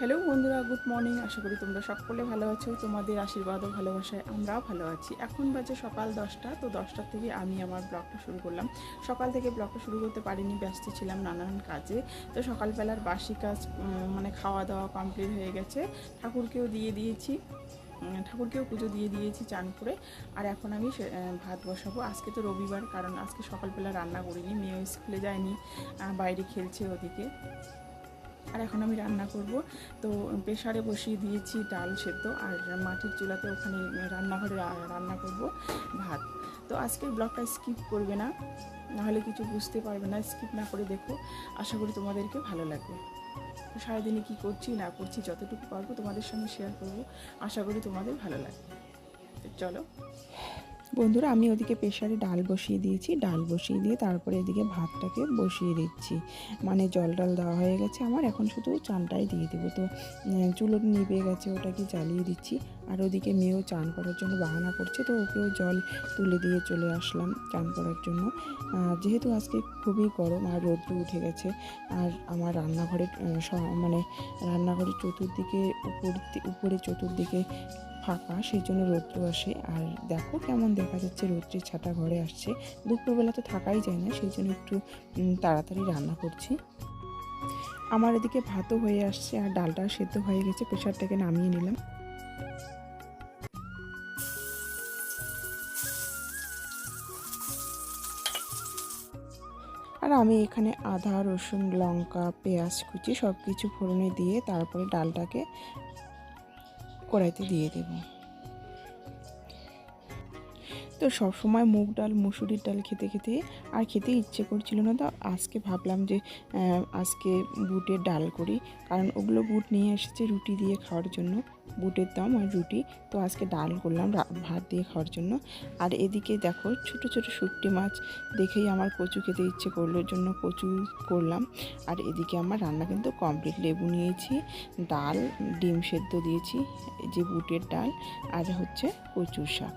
Hello বন্ধুরা, good morning. আশা করি তোমরা সকলে ভালো আছো। তোমাদের আশীর্বাদ ও ভালোবাসায় আমরাও ভালো আছি। এখন বাজে সকাল দশটা, তো দশটার থেকে আমি আমার ব্লগটা শুরু করলাম। সকাল থেকে ব্লগটা শুরু করতে পারিনি, ব্যস্ত ছিলাম নানান কাজে। তো সকালবেলার বাসি কাজ মানে খাওয়া দাওয়া কমপ্লিট হয়ে গেছে। ঠাকুরকেও দিয়ে দিয়েছি ঠাকুরকেও পুজো দিয়ে দিয়েছি চান করে। আর এখন আমি ভাত বসাবো। আজকে তো রবিবার, কারণ আজকে সকালবেলা রান্না করিনি, মেয়েও স্কুলে যায়নি বাইরে খেলছে ওদিকে। আর এখন আমি রান্না করব। তো প্রেশারে বসিয়ে দিয়েছি ডাল সেদ্ধ আর মাটির চুলাতে ওখানে রান্নাঘরে রান্না করব ভাত। তো আজকের ব্লগটা স্কিপ করবে না, নাহলে কিছু বুঝতে পারবে না, স্কিপ না করে দেখো। আশা করি তোমাদেরকে ভালো লাগবে। সারাদিনে কী করছি, না করছি, যতটুকু পারব তোমাদের সঙ্গে শেয়ার করব। আশা করি তোমাদের ভালো লাগবে। চলো। বন্ধুরা, আমি ওদিকে প্রেশারে ডাল বসিয়ে দিয়েছি। ডাল বসিয়ে দিয়ে তারপরে এদিকে ভাতটাকে বসিয়ে দিচ্ছি। মানে জল টল দেওয়া হয়ে গেছে আমার, এখন শুধু চানটাই দিয়ে দেবো। তো চুলো নিভে গেছে, ওটাকে জ্বালিয়ে দিচ্ছি। আর ওদিকে মেয়েও চান করার জন্য বাহানা করছে, তো ওকেও জল তুলে দিয়ে চলে আসলাম চান করার জন্য। যেহেতু আজকে খুবই গরম আর রৌদ্র উঠে গেছে, আর আমার রান্নাঘরের মানে রান্নাঘরের চতুর্দিকে, উপর উপরে চতুর্দিকে ফাঁকা, সেই জন্য রৌদ্র আসে। আর দেখো কেমন দেখা যাচ্ছে, রৌদ্রের ছাটা ঘরে আসছে। দুপুরবেলা তো থাকাই যায় না, সেই জন্য একটু তাড়াতাড়ি রান্না করছি। আমার এদিকে ভাতও হয়ে আসছে, আর ডালটা সেদ্ধ হয়ে গেছে, প্রেশারটাকে নামিয়ে নিলাম। আর আমি এখানে আদা, রসুন, লঙ্কা, পেঁয়াজ কুচি সব কিছু ফোড়নে দিয়ে তারপরে ডালটাকে কড়াইতে দিয়ে দেবো। তো সব সময় মুগ ডাল, মুসুরির ডাল খেতে খেতে আর খেতে ইচ্ছে করছিল না। তো আজকে ভাবলাম যে আজকে বুটের ডাল করি। কারণ ওগুলো বুট নিয়ে এসেছে রুটি দিয়ে খাওয়ার জন্য। বুটের দাম আর রুটি। তো আজকে ডাল করলাম ভাত দিয়ে খাওয়ার জন্য। আর এদিকে দেখো ছোট ছোট শুকটি মাছ দেখেই আমার কচু খেতে ইচ্ছে করলোর জন্য কচু করলাম। আর এদিকে আমার রান্না কিন্তু কমপ্লিট লেবু নিয়েছি, ডাল, ডিম সেদ্ধ দিয়েছি যে বুটের ডাল, আর হচ্ছে কচুর শাক।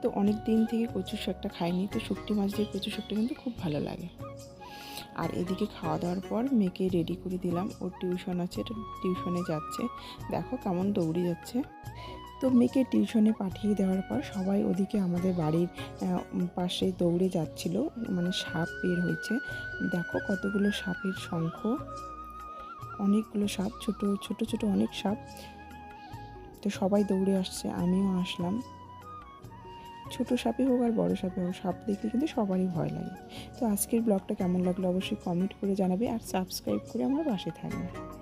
তো অনেক দিন থেকে কচুর শাকটা খাইনি, তো শুকটি মাছ দিয়ে কচুর শাকটা কিন্তু খুব ভালো লাগে। আর এদিকে খাওয়া দাওয়ার পর মেয়েকে রেডি করে দিলাম, ওর টিউশন আছে টিউশনে যাচ্ছে। দেখো কেমন দৌড়ে যাচ্ছে। তো মেয়েকে টিউশনে পাঠিয়ে দেওয়ার পর সবাই ওদিকে আমাদের বাড়ির পাশে দৌড়ে যাচ্ছিল মানে সাপ বের হয়েছে। দেখো কতগুলো সাপের শঙ্খ, অনেকগুলো সাপ, ছোট ছোট ছোট অনেক সাপ। তো সবাই দৌড়ে আসছে, আমিও আসলাম। ছোট সাপে হোক আর বড় সাপে হোক, সাপ দেখলে কিন্তু সবারই ভয় লাগে। তো আজকের ব্লগটা কেমন লাগল অবশ্যই কমেন্ট করে জানাবে আর সাবস্ক্রাইব করে আমার পাশে থাকবে।